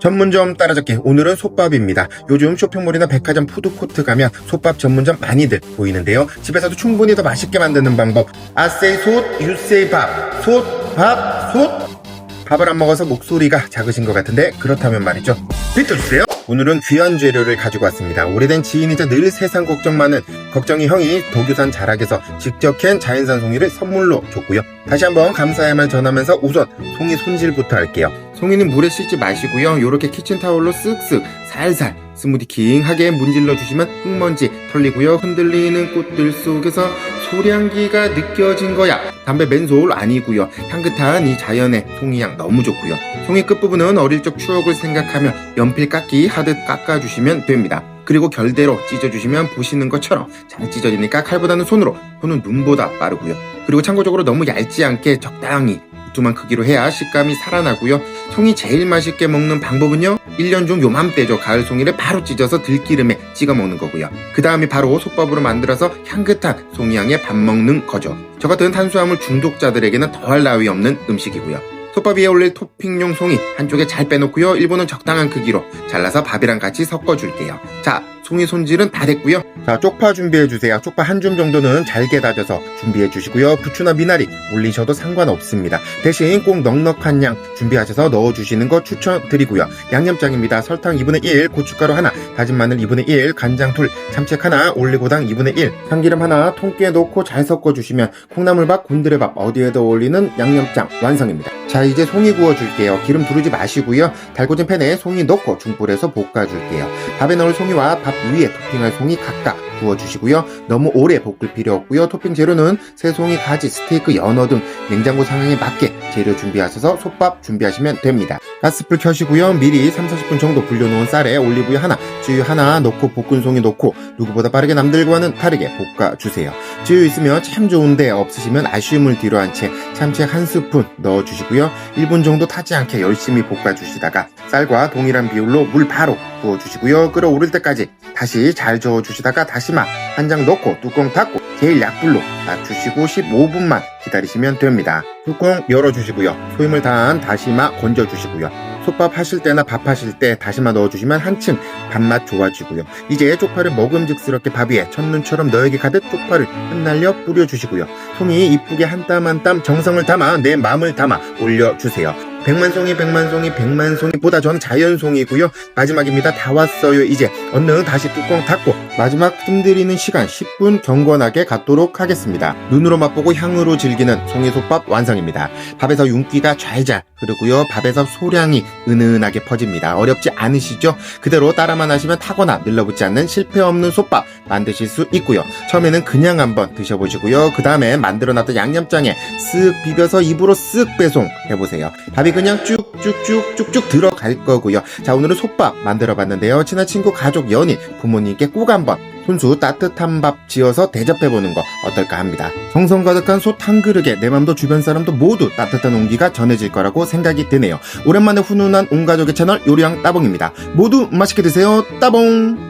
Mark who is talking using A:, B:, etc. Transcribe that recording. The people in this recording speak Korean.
A: 전문점 따라잡기 오늘은 솥밥입니다. 요즘 쇼핑몰이나 백화점 푸드코트 가면 솥밥 전문점 많이들 보이는데요. 집에서도 충분히 더 맛있게 만드는 방법. 아세이 솥, 유세이 밥, 솥, 밥, 솥. 밥을 안 먹어서 목소리가 작으신 것 같은데 그렇다면 말이죠. 비켜주세요. 오늘은 귀한 재료를 가지고 왔습니다. 오래된 지인이자 늘 세상 걱정 많은 걱정이 형이 도교산 자락에서 직접 캔 자연산 송이를 선물로 줬고요. 다시 한번 감사의 말 전하면서 우선 송이 손질부터 할게요. 송이는 물에 씻지 마시고요. 이렇게 키친타올로 쓱쓱 살살 스무디 킹하게 문질러 주시면 흙먼지 털리고요. 흔들리는 꽃들 속에서 소량기가 느껴진 거야. 담배 맨솔 아니고요. 향긋한 이 자연의 송이향 너무 좋고요. 송이 끝부분은 어릴 적 추억을 생각하며 연필 깎기 하듯 깎아주시면 됩니다. 그리고 결대로 찢어주시면 보시는 것처럼 잘 찢어지니까 칼보다는 손으로, 손은 눈보다 빠르고요. 그리고 참고적으로 너무 얇지 않게 적당히 두툼한 크기로 해야 식감이 살아나고요. 송이 제일 맛있게 먹는 방법은요. 1년 중 요맘때죠. 가을 송이를 바로 찢어서 들기름에 찍어 먹는 거고요. 그 다음에 바로 솥밥으로 만들어서 향긋한 송이향에 밥 먹는 거죠. 저 같은 탄수화물 중독자들에게는 더할 나위 없는 음식이고요. 솥밥 위에 올릴 토핑용 송이 한쪽에 잘 빼놓고요. 일본은 적당한 크기로 잘라서 밥이랑 같이 섞어줄게요. 자, 송이 손질은 다 됐고요. 자, 쪽파 준비해주세요. 쪽파 한 줌 정도는 잘게 다져서 준비해주시고요. 부추나 미나리 올리셔도 상관없습니다. 대신 꼭 넉넉한 양 준비하셔서 넣어주시는 거 추천드리고요. 양념장입니다. 설탕 2분의 1, 고춧가루 하나, 다진 마늘 2분의 1, 간장 둘, 참치액 하나, 올리고당 2분의 1, 참기름 하나 통깨 넣고 잘 섞어주시면 콩나물밥, 곤드레밥 어디에도 어울리는 양념장 완성입니다. 자, 이제 송이 구워줄게요. 기름 두르지 마시고요. 달궈진 팬에 송이 넣고 중불에서 볶아줄게요. 밥에 넣을 송이와 밥 위에 토핑할 송이 각각 구워주시고요. 너무 오래 볶을 필요 없고요. 토핑 재료는 새송이, 가지, 스테이크, 연어 등 냉장고 상황에 맞게 재료 준비하셔서 솥밥 준비하시면 됩니다. 가스불 켜시고요. 미리 3, 40분 정도 불려놓은 쌀에 올리브유 하나, 쯔유 하나 넣고 볶은 송이 넣고 누구보다 빠르게 남들과는 다르게 볶아주세요. 쯔유 있으면 참 좋은데 없으시면 아쉬움을 뒤로 한 채 참치 한 스푼 넣어주시고요. 1분 정도 타지 않게 열심히 볶아주시다가 쌀과 동일한 비율로 물 바로 부어주시고요. 끓어오를 때까지 다시 잘 저어주시다가 다시 마 한 장 넣고 뚜껑 닫고 제일 약불로 낮추시고 15분만 기다리시면 됩니다. 뚜껑 열어주시고요. 소임을 다한 다시마 건져주시고요. 솥밥 하실 때나 밥 하실 때 다시마 넣어주시면 한층 밥맛 좋아지고요. 이제 쪽파를 먹음직스럽게 밥 위에 첫눈처럼 너에게 가득 쪽파를 흩날려 뿌려주시고요. 송이 이쁘게 한 땀 한 땀 정성을 담아 내 마음을 담아 올려주세요. 백만송이 백만송이 백만송이 보다 전 자연송이고요. 마지막입니다. 다 왔어요. 이제 얼른 다시 뚜껑 닫고 마지막 뜸들이는 시간 10분 경건하게 갖도록 하겠습니다. 눈으로 맛보고 향으로 즐기는 송이솥밥 완성입니다. 밥에서 윤기가 잘잘 흐르고요. 밥에서 소량이 은은하게 퍼집니다. 어렵지 않으시죠? 그대로 따라만 하시면 타거나 늘러붙지 않는 실패 없는 솥밥 만드실 수 있고요. 처음에는 그냥 한번 드셔보시고요. 그 다음에 만들어놨던 양념장에 쓱 비벼서 입으로 쓱 배송 해보세요. 밥이 그냥 쭉쭉쭉 쭉쭉 들어갈 거고요. 자 오늘은 솥밥 만들어 봤는데요. 친한 친구, 가족, 연인, 부모님께 꼭 한번 손수 따뜻한 밥 지어서 대접해보는 거 어떨까 합니다. 정성 가득한 솥 한 그릇에 내 맘도 주변 사람도 모두 따뜻한 온기가 전해질 거라고 생각이 드네요. 오랜만에 훈훈한 온 가족의 채널 요리왕 따봉입니다. 모두 맛있게 드세요. 따봉!